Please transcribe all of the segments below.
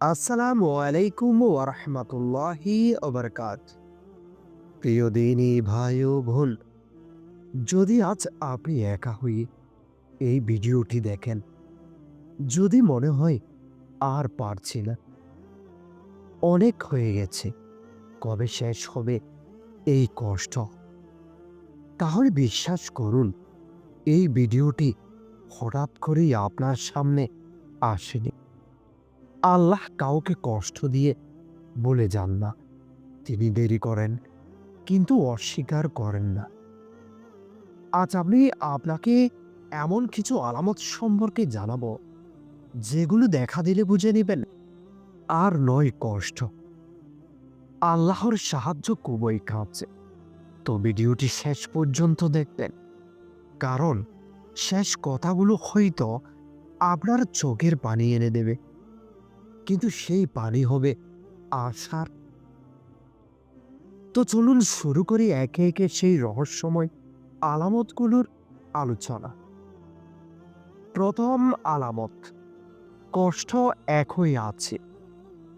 আসসালামু আলাইকুম ওরহমতুল্লাহি ওবরকাত প্রিয় দিনী ভাই ও বোন, যদি আজ আপনি একা হয়ে এই ভিডিওটি দেখেন, যদি মনে হয় আর পারছি না, অনেক হয়ে গেছে, কবে শেষ হবে এই কষ্ট? তাহলে বিশ্বাস করুন, এই ভিডিওটি হঠাৎ করেই আপনার সামনে আসেনি। আল্লাহ কাউকে কষ্ট দিয়ে বলে যান না। তিনি দেরি করেন, কিন্তু অস্বীকার করেন না। আজ আমি আপনাকে এমন কিছু আলামত সম্পর্কে জানাব, যেগুলো দেখা দিলে বুঝে নেবেন। আর নয় কষ্ট। আল্লাহর সাহায্য খুবই কাঁপছে। তো ভিডিওটি শেষ পর্যন্ত দেখবেন। কারণ শেষ কথাগুলো হয়তো আপনার চোখের পানি এনে দেবে। কিন্তু সেই পানি হবে আশার। তো চলুন শুরু করি একে একে সেই রহস্যময় আলামতগুলোর আলোচনা। প্রথম আলামত, কষ্ট একই আছে,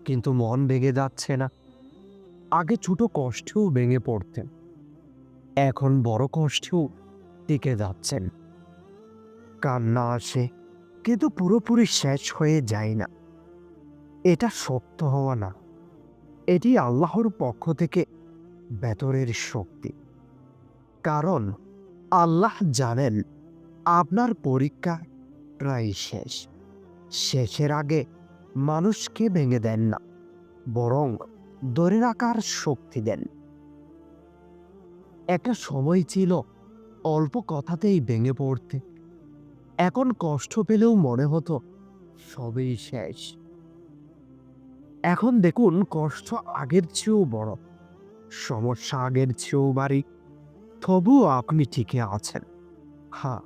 কিন্তু মন ভেঙে যাচ্ছে না। আগে ছোট কষ্টেও ভেঙে পড়তেন, এখন বড় কষ্টেও টিকে যাচ্ছেন। কান্না আসে, কিন্তু পুরোপুরি শেষ হয়ে যায় না। এটা সত্য হওয়া না। এটি আল্লাহর পক্ষ থেকে ভেতরের শক্তি। কারণ আল্লাহ জানেন আপনার পরীক্ষা প্রায় শেষ। শেষের আগে মানুষকে ভেঙে দেন না, বরং ধরে রাখার শক্তি দেন। একটা সময় ছিল অল্প কথাতেই ভেঙে পড়তে। এখন কষ্ট পেলেও মনে হতো সবই শেষ। এখন দেখুন কষ্ট আগের চেয়েও বড়। সমস্যা আগের চেয়েও বাড়ি। তবুও আপনি ঠিকই আছেন। হ্যাঁ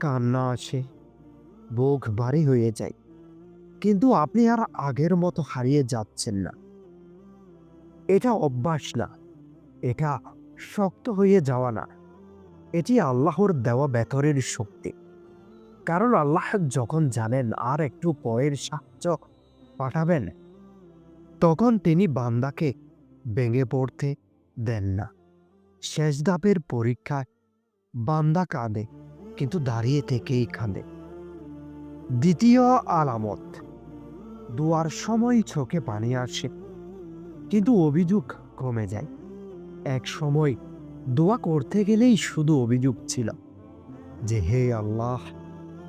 কান্না আসে, বুক ভারী হয়ে যায়। কিন্তু আপনি আর আগের মতো হারিয়ে যাচ্ছেন না। এটা অভ্যাস না। এটা শক্ত হয়ে যাওয়া না। এটি আল্লাহর দেওয়া বেতরের শক্তি। কারণ আল্লাহ যখন জানেন আর একটু পয়ের সাহায্য পাঠাবেন তখন তিনি বান্দাকে ভেঙে পড়তে দেন না। শেষ ধাপের পরীক্ষায় বান্দা কাঁদে, কিন্তু দাঁড়িয়ে থেকেই কাঁদে। দ্বিতীয় আলামত, দুয়ার সময় চোখে পানি আসে, কিন্তু অভিযোগ কমে যায়। এক সময় দোয়া করতে গেলেই শুধু অভিযোগ ছিল যে, হে আল্লাহ,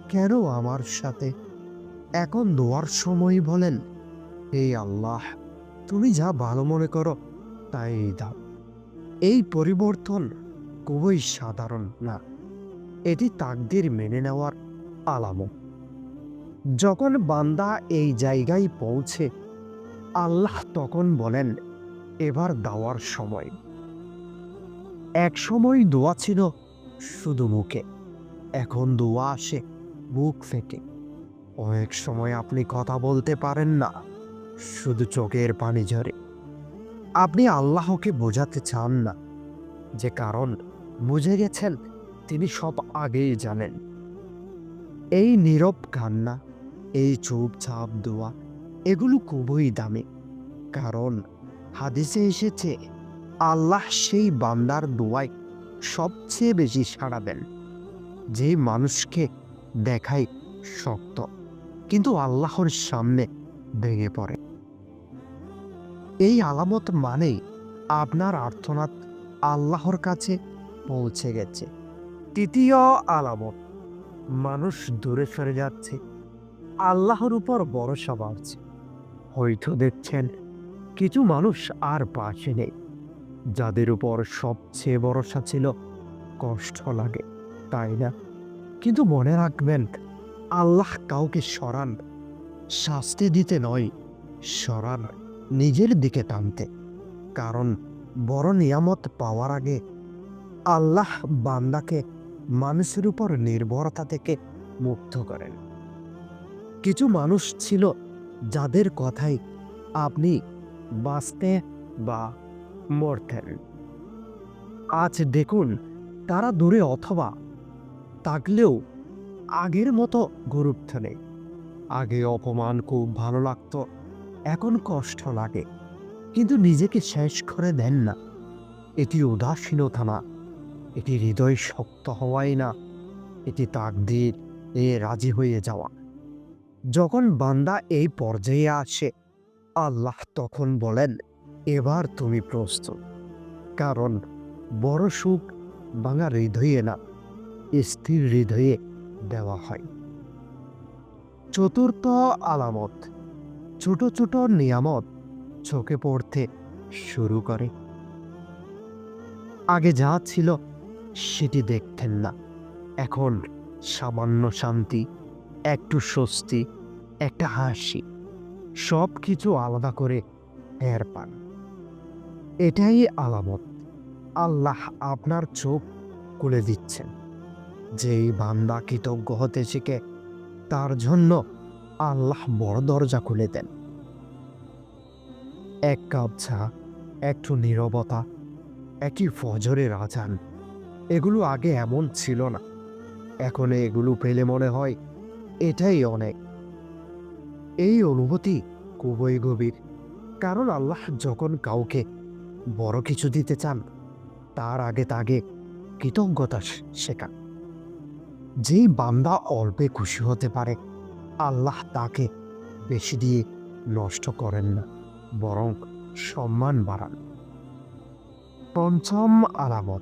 কেন আমার সাথে এখন দোয়ার সময় বলেন, হে আল্লাহ? তুমি যা ভালো মনে করো, তাই দাও। এই পরিবর্তন খুবই সাধারণ না। এটি তাকদির মেনে নেওয়ার আলামত যখন বান্দা এই জায়গায় পৌঁছে, আল্লাহ তখন বলেন, এবার দাওয়ার সময়। এক সময় দোয়া ছিল শুধু মুখে, এখন দোয়া আসে বুক ফেটে। অনেক সময় আপনি কথা বলতে পারেন না। শুধু চোখের পানি ঝরে। আপনি আল্লাহকে বোঝাতে চান না। যে কারণ বুঝে গেছেন, তিনি সব আগেই জানেন। এই নীরব কান্না, এই চুপচাপ দোয়া, এগুলো খুবই দামি। কারণ হাদিসে এসেছে, আল্লাহ সেই বান্দার দোয়ায় সবচেয়ে বেশি সাড়া দেন। যে মানুষকে দেখায় শক্ত, কিন্তু আল্লাহর সামনে ভেঙে পড়ে। এই আলামত মানেই আপনার আর্থনাদ আল্লাহর কাছে পৌঁছে গেছে। তৃতীয় আলামত, মানুষ দূরে সরে যাচ্ছে, আল্লাহর উপর ভরসা বাড়ছে। হয়তো দেখছেন, কিছু মানুষ আর পাশে নেই, যাদের উপর সবচেয়ে ভরসা ছিল কষ্ট লাগে, তাই না? কিন্তু মনে রাখবেন, আল্লাহ কাউকে সরান, শাস্তি দিতে নয়, সরান। নিজের দিকে টানতে, কারণ বড় নিয়ামত পাওয়ার আগে আল্লাহ বান্দাকে মানুষের উপর নির্ভরতা থেকে মুক্ত করেন। কিছু মানুষ ছিল যাদের কথাই আপনি বাঁচতে বা মরতেন। আজ দেখুন, তারা দূরে অথবা থাকলেও আগের মতো গুরুত্ব নেই। আগে অপমান খুব ভালো লাগতো। এখন কষ্ট লাগে, কিন্তু নিজেকে শেষ করে দেন না। এটি উদাসীনতা না এটি হৃদয় শক্ত হওয়াই না, এটি তাকদির এ রাজি হয়ে যাওয়া। যখন বান্দা এই পর্যায়ে আসে, আল্লাহ তখন বলেন, এবার তুমি প্রস্তুত, কারণ বড় সুখ ভাঙা হৃদয়ে না, স্থির হৃদয়ে দেওয়া হয়। চতুর্থ আলামত। ছোট ছোট নিয়ামত চোখে পড়তে শুরু করে। আগে যা ছিল সেটি দেখতেন না। এখন সামান্য শান্তি, একটু স্বস্তি, একটা হাসি সব কিছু আলাদা করে টের পান। এটাই আলামত। আল্লাহ আপনার চোখ খুলে দিচ্ছেন। যেই বান্দা কৃতজ্ঞ হতে শিখে, তার জন্য আল্লাহ বড় দরজা খুলে দেন। এক কাপ চা, একটু নীরবতা, একই ফজরের আজান, এগুলো আগে এমন ছিল না। এখন এগুলো পেলে মনে হয় এটাই অনেক। এই অনুভূতি খুবই গভীর, কারণ আল্লাহ যখন কাউকে বড় কিছু দিতে চান, তার আগে তাকে কৃতজ্ঞতা শেখান। যেই বান্দা অল্পে খুশি হতে পারে আল্লাহ তাকে বেশি দিয়ে নষ্ট করেন না, বরং সম্মান বাড়ান। পঞ্চম আলামত,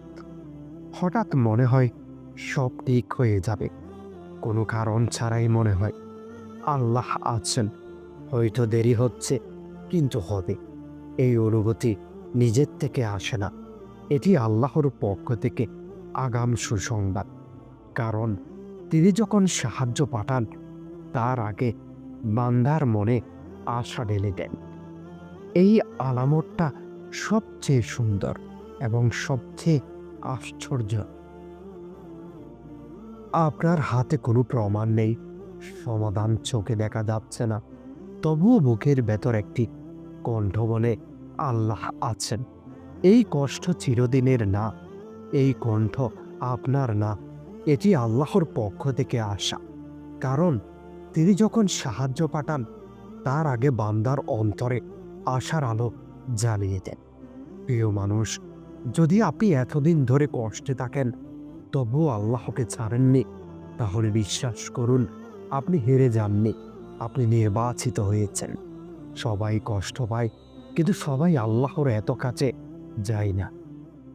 হঠাৎ মনে হয় সব ঠিক হয়ে যাবে। কোনো কারণ ছাড়াই মনে হয় আল্লাহ আছেন। হয়তো দেরি হচ্ছে, কিন্তু হবে। এই অনুভূতি নিজের থেকে আসে না। এটি আল্লাহর পক্ষ থেকে আগাম সুসংবাদ। কারণ তিনি যখন সাহায্য পাঠান তার আগে বান্দার মনে আশা ঢেলে দেন। এই আলামতটা সবচেয়ে সুন্দর এবং সবচেয়ে আশ্চর্য। আপনার হাতে কোনো প্রমাণ নেই, সমাধান চোখে দেখা যাচ্ছে না, তবুও বুকের ভেতর একটি কণ্ঠ বলে আল্লাহ আছেন। এই কষ্ট চিরদিনের না, এই কণ্ঠ আপনার না, এটি আল্লাহর পক্ষ থেকে আসা। কারণ তিনি যখন সাহায্য পাঠান, তার আগে বান্দার অন্তরে আশার আলো জ্বালিয়ে দেন। প্রিয় মানুষ, যদি আপনি এতদিন ধরে কষ্টে থাকেন, তবুও আল্লাহকে ছাড়েননি, তাহলে বিশ্বাস করুন, আপনি হেরে যাননি, আপনি নির্বাচিত হয়েছেন। সবাই কষ্ট পায়, কিন্তু সবাই আল্লাহর এত কাছে যায় না।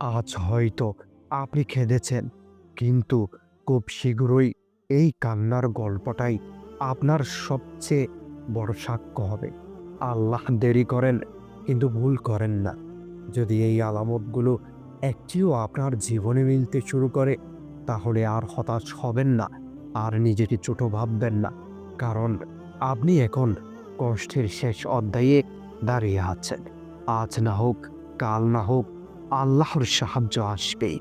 আজ হয়তো আপনি খেদেছেন, কিন্তু খুব শীঘ্রই এই কান্নার গল্পটাই আপনার সবচেয়ে বড় সাক্ষ্য হবে। আল্লাহ দেরি করেন, কিন্তু ভুল করেন না। যদি এই আলামতগুলো একটিও আপনার জীবনে মিলতে শুরু করে, তাহলে আর হতাশ হবেন না, আর নিজেকে ছোট ভাববেন না, কারণ আপনি এখন কষ্টের শেষ অধ্যায়ে দাঁড়িয়ে আছেন। আজ না হোক, কাল না হোক, আল্লাহর সাহায্য আসবেই।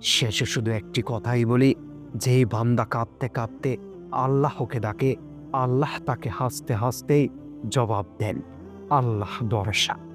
শেষে শুধু একটি কথাই বলি, যেই বান্দা কাঁদতে কাঁদতে আল্লাহকে ডাকে আল্লাহ তাকে হাসতে হাসতেই জবাব দেন আল্লাহ দরসা।